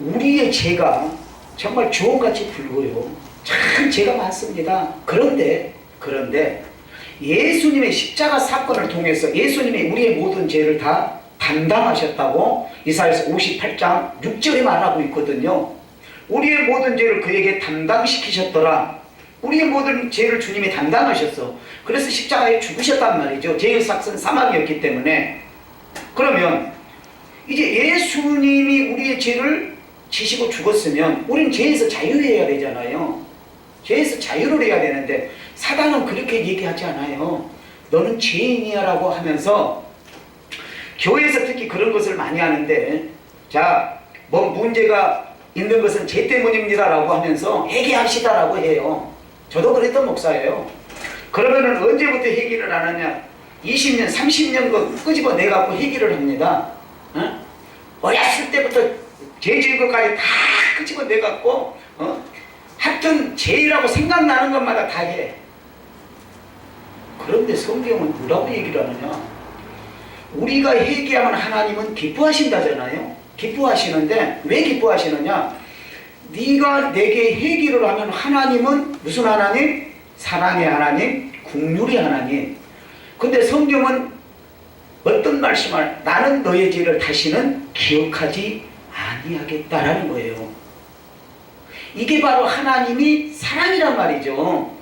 우리의 죄가 정말 주홍같이 붉어요. 참 죄가 많습니다. 그런데 그런데 예수님의 십자가 사건을 통해서 예수님이 우리의 모든 죄를 다 담당하셨다고 이사야서 58장 6절에 말하고 있거든요. 우리의 모든 죄를 그에게 담당시키셨더라. 우리의 모든 죄를 주님이 담당하셨어. 그래서 십자가에 죽으셨단 말이죠. 죄의 삭은 사망이었기 때문에. 그러면 이제 예수님이 우리의 죄를 지시고 죽었으면 우리는 죄에서 자유해야 되잖아요. 죄에서 자유를 해야 되는데 사단은 그렇게 얘기하지 않아요. 너는 죄인이야라고 하면서 교회에서 특히 그런 것을 많이 하는데 자, 뭐 문제가 있는 것은 죄 때문입니다라고 하면서 회개합시다라고 해요. 저도 그랬던 목사예요. 그러면은 언제부터 회개를 안 하냐? 20년, 30년 거 끄집어 내 갖고 회개를 합니다. 어? 어렸을 때부터 죄 지은 것까지 다 끄집어 내갖고 어? 하여튼 죄라고 생각나는 것마다 다 해. 그런데 성경은 뭐라고 얘기를 하느냐? 우리가 회개하면 하나님은 기뻐하신다잖아요. 기뻐하시는데 왜 기뻐하시느냐? 네가 내게 회개를 하면 하나님은 무슨 하나님? 사랑의 하나님, 국률의 하나님. 근데 성경은 어떤 말씀을 나는 너의 죄를 다시는 기억하지 아니하겠다라는 거예요. 이게 바로 하나님이 사랑이란 말이죠.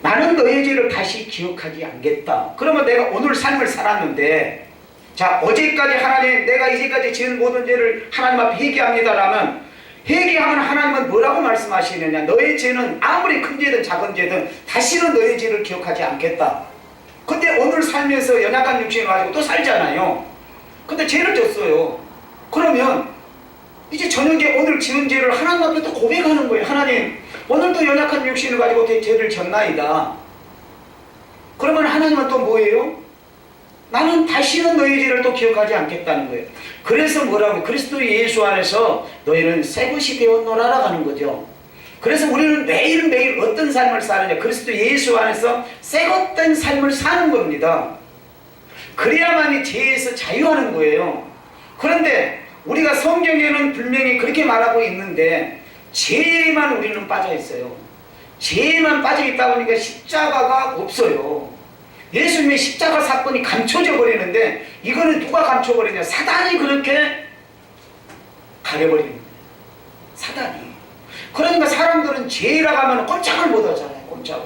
나는 너의 죄를 다시 기억하지 않겠다. 그러면 내가 오늘 삶을 살았는데 자 어제까지 하나님 내가 이제까지 지은 모든 죄를 하나님 앞에 회개합니다라면 회개하면 하나님은 뭐라고 말씀하시느냐 너의 죄는 아무리 큰 죄든 작은 죄든 다시는 너의 죄를 기억하지 않겠다. 근데 오늘 살면서 연약한 육신을 가지고 또 살잖아요. 근데 죄를 졌어요. 오늘 지은 죄를 하나님 앞에 또 고백하는 거예요. 하나님, 오늘도 연약한 육신을 가지고 내 죄를 졌나이다. 그러면 하나님은 또 뭐예요? 나는 다시는 너희 죄를 또 기억하지 않겠다는 거예요. 그래서 뭐라고? 그리스도 예수 안에서 너희는 새 것이 되었노라라 하는 거죠. 그래서 우리는 매일매일 어떤 삶을 사느냐? 그리스도 예수 안에서 새것된 삶을 사는 겁니다. 그래야만이 죄에서 자유하는 거예요. 그런데 우리가 성경에는 분명히 그렇게 말하고 있는데 죄에만 우리는 빠져 있어요. 죄에만 빠져 있다 보니까 십자가가 없어요. 예수님의 십자가 사건이 감춰져 버리는데 이거는 누가 감춰버리냐? 사단이 그렇게 가려버리는 거예요. 사단이. 그러니까 사람들은 죄라고 하면 꼼짝을 못 하잖아요. 꼼짝을.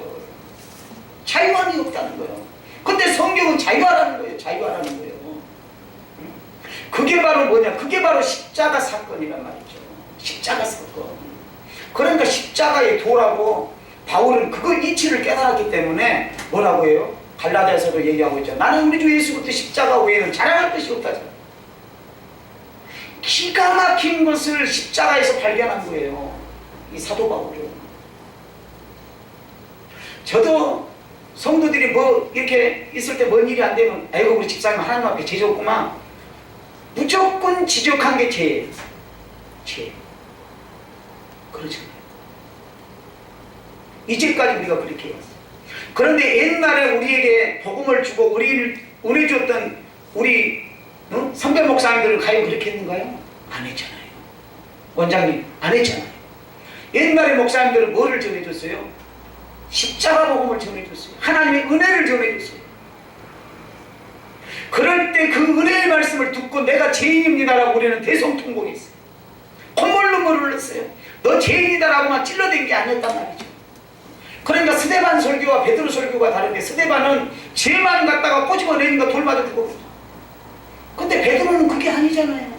자유함이 없다는 거예요. 근데 성경은 자유하라는 거예요. 자유하라는 거예요. 그게 바로 뭐냐? 그게 바로 십자가 사건이란 말이죠. 십자가 사건. 그러니까 십자가의 도라고 바울은 그거 이치를 깨달았기 때문에 뭐라고 해요? 갈라디아서도 얘기하고 있죠. 나는 우리 주 예수부터 십자가 외에는 자랑할 것이 없다잖아. 기가 막힌 것을 십자가에서 발견한 거예요. 이 사도 바울은. 저도 성도들이 뭐 이렇게 있을 때 뭔 일이 안 되면 아이고 우리 집사님 하나님 앞에 죄 졌구만. 무조건 지적한 게 죄예요. 죄. 그렇죠. 이제까지 우리가 그렇게 해왔어요. 그런데 옛날에 우리에게 복음을 주고 우리를 은혜 줬던 우리 어? 선배 목사님들은 과연 그렇게 했는가요? 안 했잖아요. 원장님 안 했잖아요. 옛날에 목사님들은 뭐를 전해줬어요? 십자가 복음을 전해줬어요. 하나님의 은혜를 전해줬어요. 그럴 때 그 은혜의 말씀을 듣고 내가 죄인입니다라고 우리는 대성통곡했어요. 콧물 눈물을 흘렸어요. 너 죄인이다라고만 찔러댄 게 아니었단 말이죠. 그러니까 스데반 설교와 베드로 설교가 다른데 스데반은 죄만 갖다가 꼬집어내니까 돌 맞아 죽었거든. 근데 베드로는 그게 아니잖아요.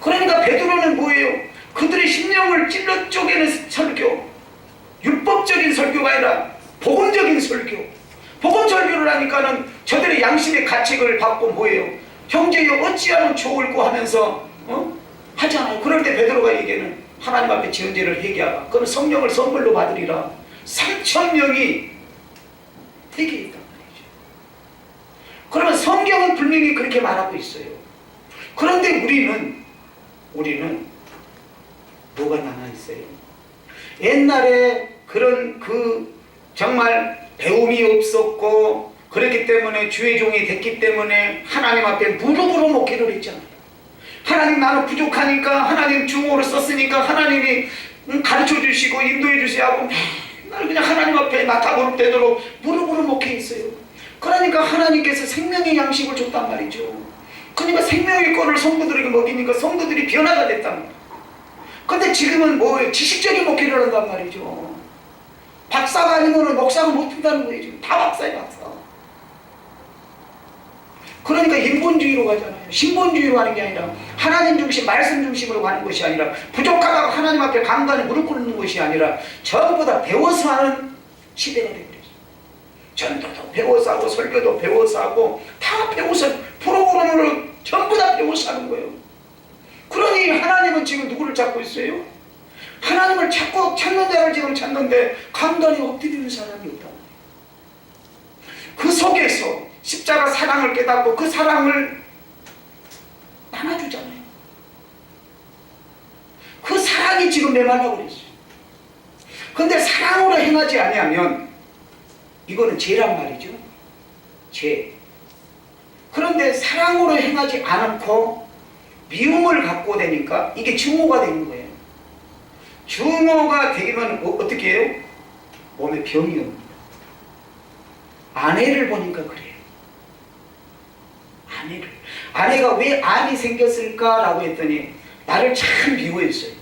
그러니까 베드로는 뭐예요? 그들의 심령을 찔러 쪼개는 설교. 율법적인 설교가 아니라 복음적인 설교. 복음 설교를 하니까는 저들의 양심의 가책을 받고 뭐예요? 형제여 어찌하면 좋을고 하면서 어? 하잖아요. 그럴 때 베드로가 얘기하는 하나님 앞에 죄를 회개하라. 그럼 성령을 선물로 받으리라. 3천 명이 회개했단 말이죠. 그러면 성경은 분명히 그렇게 말하고 있어요. 그런데 우리는 우리는 뭐가 남아 있어요? 옛날에 그런 그 정말 배움이 없었고 그렇기 때문에 주의 종이 됐기 때문에 하나님 앞에 무릎으로 목회를 했잖아요. 하나님 나는 부족하니까 하나님 중호를 썼으니까 하나님이 음, 가르쳐 주시고 인도해 주셔야 하고 맨날 그냥 하나님 앞에 나타 무릎 되도록 무릎으로 목해 있어요. 그러니까 하나님께서 생명의 양식을 줬단 말이죠. 그러니까 생명의 꼴을 성도들에게 먹이니까 성도들이 변화가 됐단 말이에요. 근데 지금은 뭐예요? 지식적인 목회를 한단 말이죠. 박사가 아니면 목사가 못 된다는 거예요. 다 박사예요, 박사. 그러니까 인본주의로 가잖아요. 신본주의로 가는 게 아니라 하나님 중심, 말씀 중심으로 가는 것이 아니라 부족하다고 하나님 앞에 간간히 무릎 꿇는 것이 아니라 전부 다 배워서 하는 시대가 되버렸어요. 전도도 배워서 하고 설교도 배워서 하고 다 배워서 프로그램으로 전부 다 배워서 하는 거예요. 그러니 하나님은 지금 누구를 찾고 있어요? 하나님을 찾고 찾는 자를 지금 찾는데 간간히 엎드리는 사람이 없다. 그 속에서 십자가 사랑을 깨닫고 그 사랑을 나눠주잖아요. 그 사랑이 지금 메말라 그랬어요. 근데 사랑으로 행하지 아니하면 이거는 죄란 말이죠. 죄. 그런데 사랑으로 행하지 않고 미움을 갖고 되니까 이게 증오가 되는 거예요. 증오가 되면 어, 어떻게 해요? 몸에 병이 옵니다. 아내를 보니까 그래요. 아내를. 아내가 왜 암이 생겼을까라고 했더니 나를 참 미워했어요.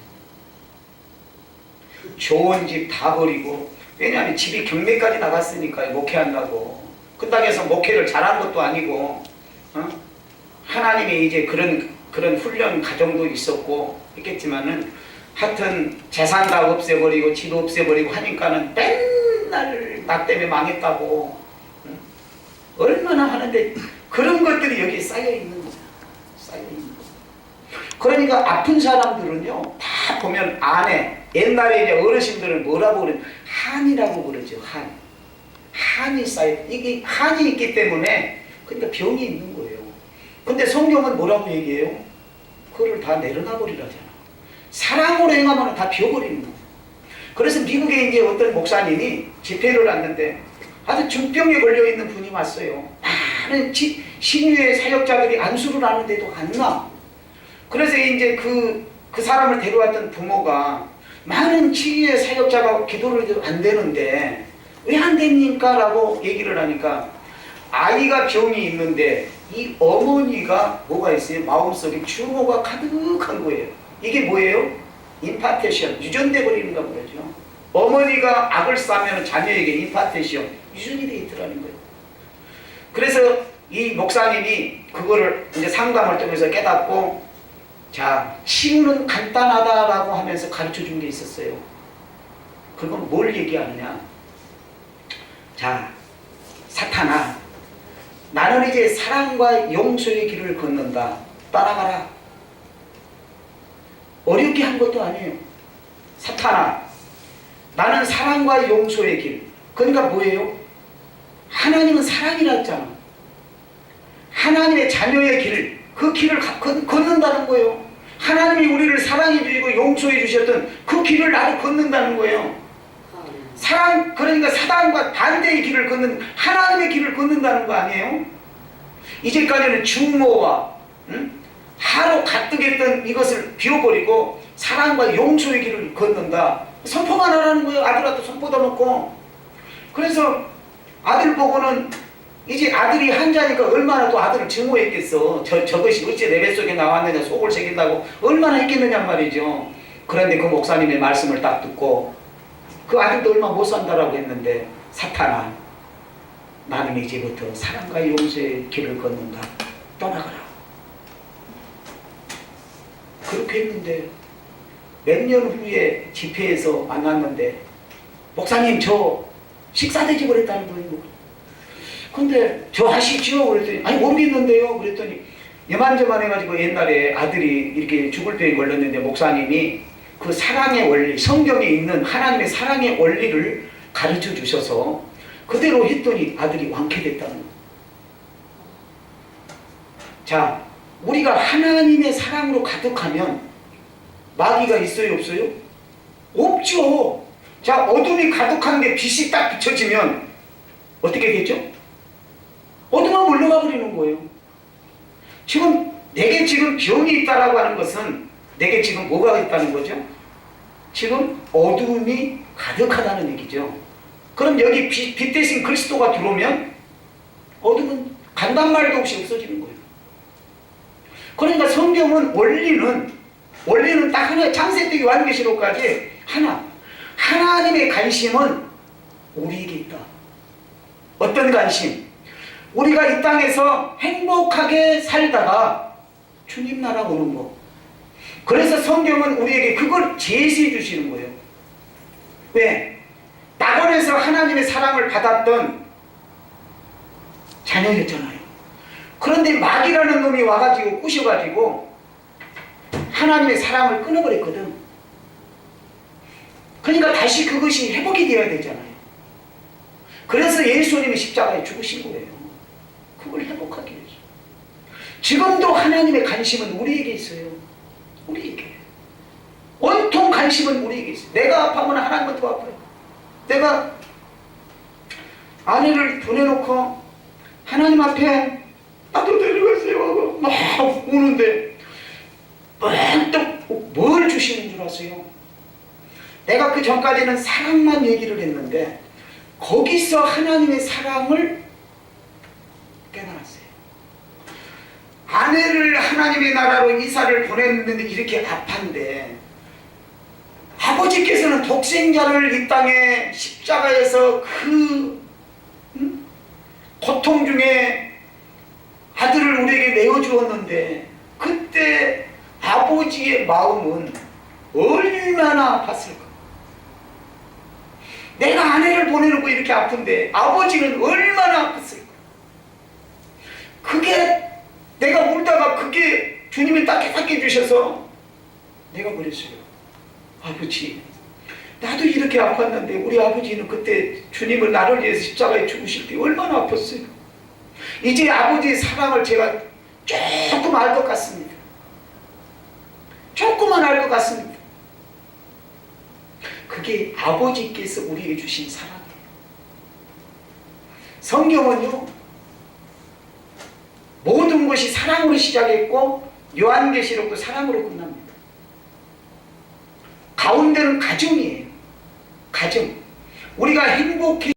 좋은 집 다 버리고 왜냐하면 집이 경매까지 나갔으니까 목회한다고 그 땅에서 목회를 잘한 것도 아니고 어? 하나님이 이제 그런 그런 훈련 과정도 있었고 했겠지만은 하여튼 재산 다 없애버리고 집 없애버리고 하니까는 맨날 나 때문에 망했다고 응? 얼마나 하는데 그런 것들이 여기에 쌓여 있는 거야 쌓여 있는 거 그러니까 아픈 사람들은요 다 보면 안에 옛날에 이제 어르신들은 뭐라고 그래 한이라고 그러죠 한. 한이 쌓여 이게 한이 있기 때문에 그러니까 병이 있는 거예요. 근데 성경은 뭐라고 얘기해요? 그거를 다 내려놔 버리라잖아. 사랑으로 행하면 다 비워버리는 거예요. 그래서 미국에 이제 어떤 목사님이 집회를 왔는데 아주 중병에 걸려 있는 분이 왔어요. 많은 지, 신유의 사역자들이 안수를 하는데도 안 나. 그래서 이제 그, 그 사람을 데려왔던 부모가 많은 치유의 사역자가 기도를 해도 안 되는데 왜 안 됩니까? 라고 얘기를 하니까 아이가 병이 있는데 이 어머니가 뭐가 있어요? 마음속에 추모가 가득한 거예요. 이게 뭐예요? 임파테션, 유전돼 버리는가 보죠. 어머니가 악을 쌓으면 자녀에게 임파테션, 유전이 돼 있더라는 거예요. 그래서 이 목사님이 그거를 이제 상담을 통해서 깨닫고 자 치유는 간단하다라고 하면서 가르쳐 준 게 있었어요. 그건 뭘 얘기하느냐? 자 사탄아 나는 이제 사랑과 용서의 길을 걷는다. 따라가라. 어렵게 한 것도 아니에요. 사탄아 나는 사랑과 용서의 길. 그러니까 뭐예요? 하나님은 사랑이라 했잖아. 하나님의 자녀의 길, 그 길을 걷는다는 거예요. 하나님이 우리를 사랑해 주시고 용서해 주셨던 그 길을 나도 걷는다는 거예요. 사랑, 그러니까 사단과 반대의 길을 걷는, 하나님의 길을 걷는다는 거 아니에요? 이제까지는 중모와, 응? 하로 가득했던 이것을 비워버리고 사랑과 용서의 길을 걷는다. 선포만 하라는 거예요. 아들한테 선포도 놓고. 그래서 아들 보고는 이제 아들이 한자니까 얼마나 또 아들을 증오했겠어. 저, 저것이 어째 내 뱃속에 나왔느냐 속을 새긴다고 얼마나 했겠느냐 말이죠. 그런데 그 목사님의 말씀을 딱 듣고 그 아들도 얼마 못 산다라고 했는데 사탄아 나는 이제부터 사랑과 용서의 길을 걷는다. 떠나가라. 그렇게 했는데 몇 년 후에 집회에서 만났는데 목사님 저 식사 대접을 했다는 거예요. 근데 저 하시죠? 그랬더니 아니 모르겠는데요. 그랬더니 여만저만 해가지고 옛날에 아들이 이렇게 죽을 병에 걸렸는데 목사님이 그 사랑의 원리, 성경에 있는 하나님의 사랑의 원리를 가르쳐 주셔서 그대로 했더니 아들이 완쾌됐다는 거예요. 자, 우리가 하나님의 사랑으로 가득하면 마귀가 있어요, 없어요? 없죠. 자, 어둠이 가득한 게 빛이 딱 비춰지면 어떻게 되죠? 어둠은 물러가 버리는 거예요. 지금 내게 지금 병이 있다라고 하는 것은 내게 지금 뭐가 있다는 거죠? 지금 어두움이 가득하다는 얘기죠. 그럼 여기 빛, 빛 대신 그리스도가 들어오면 어둠은 간단 말도 없이 없어지는 거예요. 그러니까 성경은 원리는 원리는 딱 하나 창세기 요한계시록까지 하나 하나님의 관심은 우리에게 있다. 어떤 관심? 우리가 이 땅에서 행복하게 살다가 주님 나라 오는 거. 그래서 성경은 우리에게 그걸 제시해 주시는 거예요. 왜? 낙원에서 하나님의 사랑을 받았던 자녀였잖아요. 그런데 마귀라는 놈이 와가지고 꼬셔가지고 하나님의 사랑을 끊어버렸거든. 그러니까 다시 그것이 회복이 되어야 되잖아요. 그래서 예수님이 십자가에 죽으신 거예요. 그걸 회복하기 위해서. 지금도 하나님의 관심은 우리에게 있어요. 우리에게. 온통 관심은 우리에게 있어요. 내가 아파하면 하나님은 더 아파요. 내가 아내를 보내놓고 하나님 앞에 나도 데려가세요 하고 막 우는데 뭘 주시는 줄 아세요? 내가 그 전까지는 사랑만 얘기를 했는데 거기서 하나님의 사랑을 깨달았어요. 아내를 하나님의 나라로 이사를 보냈는데 이렇게 아판데 아버지께서는 독생자를 이 땅에 십자가에서 그 음? 고통 중에 아들을 우리에게 내어주었는데 그때 아버지의 마음은 얼마나 아팠을까? 내가 아내를 보내놓고 이렇게 아픈데 아버지는 얼마나 아팠을까? 그게 내가 울다가 그게 주님이 따뜻하게 주셔서 내가 그랬어요. 아버지, 나도 이렇게 아팠는데 우리 아버지는 그때 주님을 나를 위해서 십자가에 죽으실 때 얼마나 아팠어요. 이제 아버지의 사랑을 제가 조금 알 것 같습니다. 조금만 알 것 같습니다. 그게 아버지께서 우리에게 주신 사랑이에요. 성경은요, 것이 사랑으로 시작했고, 요한계시록도 사랑으로 끝납니다. 가운데는 가정이에요. 가정. 우리가 행복해